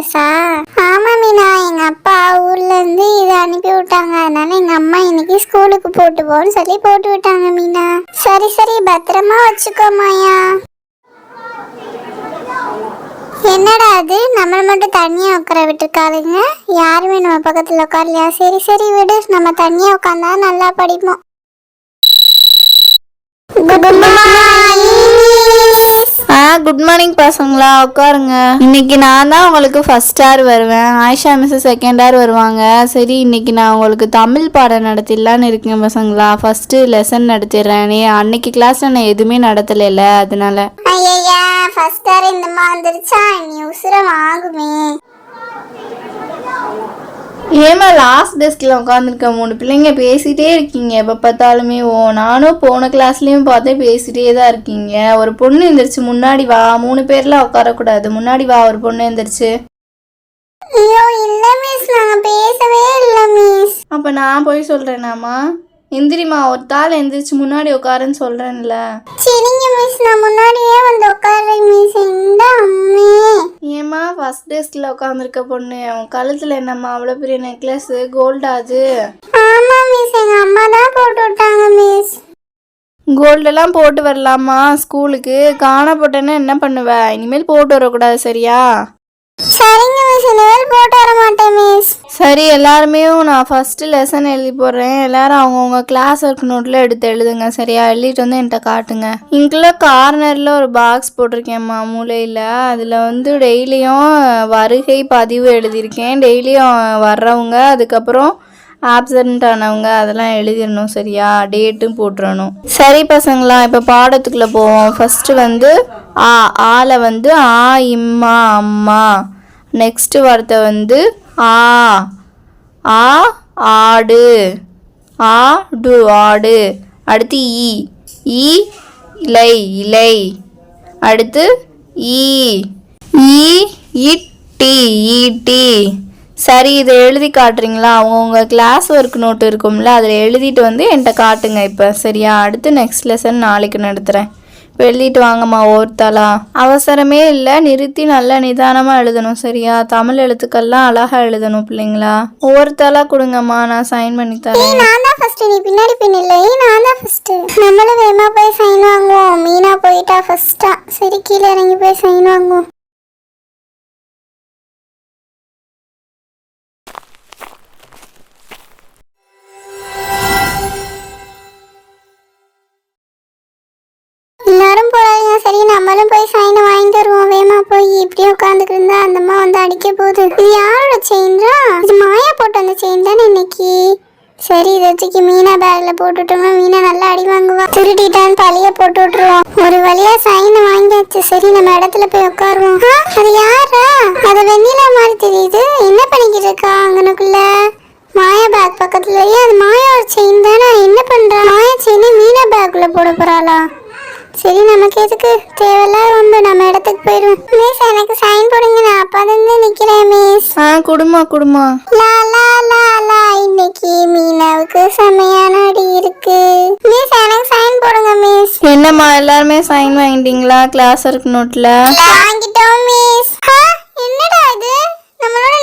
ட்ரெஸ்ஸா ஆமா மீனா எங்க அப்பா ஊர்ல இருந்து இதை அனுப்பி விட்டாங்க. அதனால எங்க அம்மா இன்னைக்கு ஸ்கூலுக்கு போட்டு போன்னு சொல்லி போட்டு விட்டாங்க மீனா. சரி சரி பத்திரமா வச்சுக்கோ மாயா. என்னடா அது? நம்மள மட்டும் தனியா உட்கார விட்டுருக்காளுங்க? யாருமே நம்ம பக்கத்துல உட்காரலையா? சரி சரி விடு. நம்ம தனியா உட்காந்தா நல்லா படிப்போம். குட் ஆ குட் மார்னிங் பசங்களா. உட்காருங்க. இன்னைக்கு நான் தான் உங்களுக்கு ஃபர்ஸ்ட் ஹார் வருவேன். ஆயிஷா மிஸ் செகண்ட் ஹார் வருவாங்க. சரி இன்னைக்கு நான் உங்களுக்கு தமிழ் பாடம் நடத்திடலான்னு இருக்கேன் பசங்களா. ஃபர்ஸ்ட் லெசன் நடத்திடுறேன். நீ அன்னைக்கு கிளாஸ்ல நான் எதுவுமே நடத்தலைல அதனால. ஐயா ஃபர்ஸ்ட் ஹார் இந்த மாதிரி வந்துருச்சா? நீ உசுரம் ஆகுமே ஏமா லாஸ்ட் டெஸ்கில் உட்காந்துருக்க மூணு பிள்ளைங்க பேசிட்டே இருக்கீங்க. எப்போ பார்த்தாலுமே ஓ நானும் போன கிளாஸ்லேயும் பார்த்தேன் பேசிட்டே தான் இருக்கீங்க. ஒரு பொண்ணு எந்திரிச்சு முன்னாடி வா. மூணு பேர்லாம் உட்காரக்கூடாது முன்னாடி வா ஒரு பொண்ணு எந்திரிச்சு. ஐயோ இல்ல மிஸ் நாங்க பேசவே இல்ல மிஸ் அப்போ நான் போய் சொல்கிறேனாம்மா எந்திரிம்மா ஒரு தாள் எந்திரிச்சு முன்னாடி உட்காருன்னு சொல்கிறேன்ல சரிங்க மிஸ் நான் முன்னாடியே வந்து உட்கார்றேன் மிஸ் இந்த அம்மே. ஏம்மா ஃபர்ஸ்ட் டெஸ்கில் உட்காந்துருக்க பொண்ணு. உன் கழுத்தில் என்னம்மா அவ்வளோ பெரிய நெக்லஸ்ஸு கோல்டா அது? ஆமா மிஸ் எங்க அம்மா தான் போட்டு விட்டாங்க மிஸ். கோல்டெல்லாம் போட்டு வரலாமா ஸ்கூலுக்கு காணப்பட்டேன்னா என்ன பண்ணுவ? இனிமேல் போட்டு வரக்கூடாது சரியா? சரிங்க மிஸ் இனிமேல் போட்டு வர மாட்டேன் மிஸ் சரி எல்லாருமே நான் ஃபஸ்ட்டு லெசன் எழுதி போடுறேன். எல்லாரும் அவங்கவுங்க கிளாஸ் ஒர்க் நோட்டில் எடுத்து எழுதுங்க சரியா? எழுதிட்டு வந்து என்கிட்ட காட்டுங்க. இங்குள்ள கார்னரில் ஒரு பாக்ஸ் போட்டிருக்கேன்மா மூலையில் அதில் வந்து டெய்லியும் வருகை பதிவு எழுதியிருக்கேன். டெய்லியும் வர்றவங்க அதுக்கப்புறம் ஆப்சண்ட் ஆனவங்க அதெல்லாம் எழுதிடணும் சரியா? டேட்டும் போட்டுறணும். சரி பசங்களா இப்போ பாடத்துக்குள்ளே போவோம். ஃபஸ்ட்டு வந்து ஆ ஆல வந்து ஆ இம்மா அம்மா. நெக்ஸ்ட்டு வார்த்தை வந்து ஆ ஆ ஆடு. ஆ டு ஆடு. அடுத்து ஈ ஈ இலை இலை. அடுத்து ஈ ஈ இட்டி ஈட்டி சரி இதை எழுதி காட்டுறீங்களா? அவங்கவுங்க கிளாஸ் ஒர்க் நோட்டு இருக்கும்ல அதில் எழுதிட்டு வந்து என்கிட்ட காட்டுங்க இப்போ. சரியா? அடுத்து நெக்ஸ்ட் லெசன் நாளைக்கு நடத்துகிறேன் இப்போ எழுதிட்டு வாங்கம்மா ஒருத்தாளா அவசரமே இல்லை நிறுத்தி நல்லா நிதானமாக எழுதணும் சரியா? தமிழ் எழுத்துக்கள்லாம் அழகாக எழுதணும் பிள்ளைங்களா. ஒவ்வொருத்தாளா கொடுங்கம்மா நான் சைன் பண்ணி தரேன். நான் தான் ஃபர்ஸ்ட் நீ பின்னாடி பின் இல்லை. நான் தான் ஃபர்ஸ்ட் நம்மளும் வேகமாக போய் சைன் வாங்குவோம். மீனா போயிட்டா ஃபர்ஸ்டா சரி கீழே இறங்கி போய் சைன் வாங்குவோம். வந்து அடிக்க போகுது. இது யாரோட செயின்ரா இது மாயா போட்டு அந்த செயின் தானே இன்னைக்கு? சரி இதை தூக்கி மீனா பேக்ல போட்டுட்டோம்னா மீனா நல்லா அடி வாங்குவா. திருடிட்டான்னு பழைய போட்டு விட்டுருவோம் ஒரு வழியா சைனை வாங்கியாச்சு. சரி நம்ம இடத்துல போய் உட்காருவோம். அது யாரா அது வெண்ணிலா மாதிரி தெரியுது. என்ன பண்ணிக்கிட்டு இருக்கா அங்கனுக்குள்ள? மாயா பேக் பக்கத்துலயே. அது மாயா செயின் தானே. என்ன பண்றா? மாயா செயினை மீனா பேக்ல போட போறாளா? சரி நமக்கு எதுக்கு? தேவையில்லாத ரொம்ப நம்ம இடத்துக்கு போயிடும் மிஸ் எனக்கு சைன் போடுங்க. நான் அப்பா இருந்து நிக்கிறேன் மிஸ். ஆ குடுமா குடுமா. லா லா லா லா. இன்னைக்கு மீனாவுக்கு செமையான அடி இருக்கு. மிஸ் எனக்கு சைன் போடுங்க மிஸ். என்னம்மா எல்லாருமே சைன் வாங்கிட்டீங்களா? கிளாஸ் ஒர்க் நோட்டில் வாங்கிட்டோம் மிஸ். என்னடா இது? நம்மளோட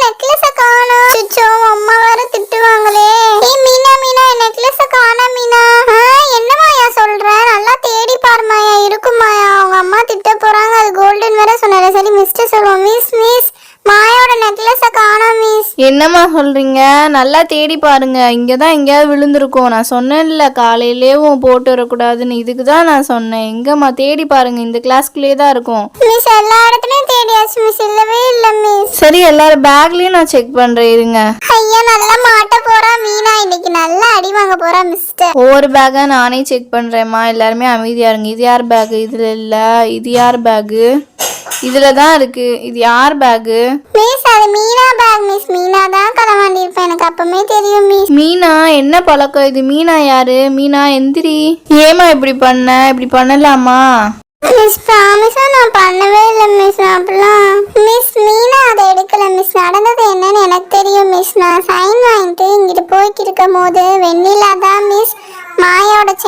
மிஸ்டர் சொல்லுவோம் மிஸ் மிஸ் மாயாவோட நெக்லஸ காணோம் மிஸ் என்னம்மா சொல்றீங்க? நல்லா தேடி பாருங்க. இங்கே தான் எங்கேயாவது விழுந்திருக்கும். நான் சொன்னேன்ல காலையிலேயும் போட்டு வரக்கூடாதுன்னு. இதுக்கு தான் நான் சொன்னேன். எங்கம்மா? தேடி பாருங்க. இந்த கிளாஸ்க்குள்ளேயே தான் இருக்கும். மிஸ் எல்லா இடத்துலயும் தேடியாச்சு மிஸ் இல்லவே இல்ல மிஸ் சரி எல்லாரும் பேக்லேயும் நான் செக் பண்ணுறேன் இருங்க. ஐயா நல்லா மாட்ட போறா மீனா. இன்னைக்கு நல்லா அடி வாங்க போறா மிஸ்டர் ஒவ்வொரு பேக்காக நானே செக் பண்ணுறேம்மா எல்லாருமே அமைதியாக இருங்க. இது யார் பேக்கு இதில் இல்லை. இது யார் பேக்கு இதில் தான் இருக்குது இது யார் பேக்கு மிஸ் அது மீனா பேக் மிஸ் மீனா தான் களவாண்டி இருப்பேன் எனக்கு அப்பமே தெரியும் மிஸ் மீனா என்ன பழக்கம் இது? மீனா யாரு? மீனா எந்திரி. ஏமா இப்படி பண்ண? இப்படி பண்ணலாமா? மிஸ் ப்ராமிஸா நான் பண்ணவே இல்லை மிஸ் அப்படிலாம்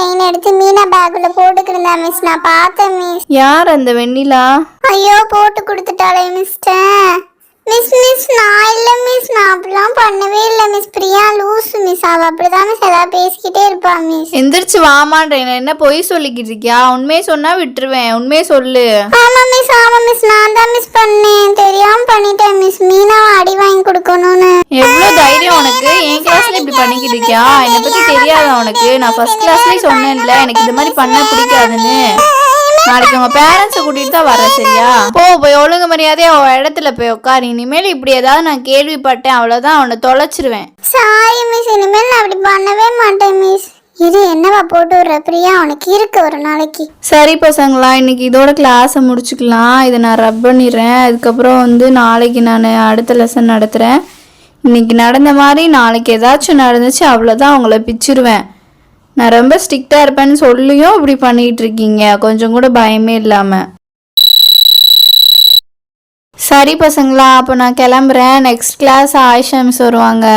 செயின் எடுத்து மீனா பேக்குள்ள போட்டுக்கிருந்தா மிஸ் நான் பார்த்தேன் மிஸ் யார் அந்த வெண்ணிலா? ஐயோ போட்டு கொடுத்துட்டாளே மிஸ்டர் மிஸ் மிஸ் நான் இல்ல மிஸ் நான் அப்படிலாம் பண்ணவே இல்ல மிஸ் பிரியா லூஸ் மிஸ் அவ அப்படிதான் மிஸ் ஏதாவது பேசிக்கிட்டே இருப்பா மிஸ் எந்திரிச்சு வாமான்றேன் என்ன பொய் சொல்லிக்கிட்டு இருக்கியா? உண்மையை சொன்னா விட்டுருவேன். உண்மையை சொல்லு. ஆமா மிஸ் ஆமா மிஸ் நான் தான் மிஸ் பண்ணேன். தெரியாம பண்ணிட்டேன் மிஸ் மீனாவை அடி வாங்கி கொடுக்கணும்னு. எவ்வளோ தைரியம் உனக்கு? என் கிளாஸ்ல பண்ணிக்கிட்டு இருக்கியா என்னை பத்தி தெரியாதா உனக்கு? நான் ஃபர்ஸ்ட் கிளாஸ்லயே சொன்னேன்ல எனக்கு இது மாதிரி பண்ண பிடிக்காதுன்னு. நாளைக்கு உங்க பேரண்ட்ஸை கூட்டிட்டு தான் வரேன் சரியா? போ போய் ஒழுங்கு மரியாதையா உன் இடத்துல போய் உட்காரு. இனிமேல் இப்படி ஏதாவது நான் கேள்விப்பட்டேன் அவ்வளவுதான் அவனை தொலைச்சிருவேன். சாரி மிஸ் இனிமேல் நான் அப்படி பண்ணவே மாட்டேன் மிஸ் இது என்னவா போட்டு விடுற? பிரியா உனக்கு இருக்கு ஒரு நாளைக்கு. சரி பசங்களா இன்னைக்கு இதோட கிளாஸை முடிச்சுக்கலாம். இதை நான் ரப் பண்ணிடுறேன். அதுக்கப்புறம் வந்து நாளைக்கு நான் அடுத்த லெசன் நடத்துகிறேன் இன்னைக்கு நடந்த மாதிரி நாளைக்கு ஏதாச்சும் நடந்துச்சு அவ்வளோதான் அவங்கள பிச்சிருவேன். நான் ரொம்ப ஸ்ட்ரிக்டாக இருப்பேன்னு சொல்லியும் இப்படி பண்ணிகிட்டு இருக்கீங்க. கொஞ்சம் கூட பயமே இல்லாமல் சரி பசங்களா அப்போ நான் கிளம்புறேன். நெக்ஸ்ட் கிளாஸ் ஆயிஷா மிஸ் வருவாங்க.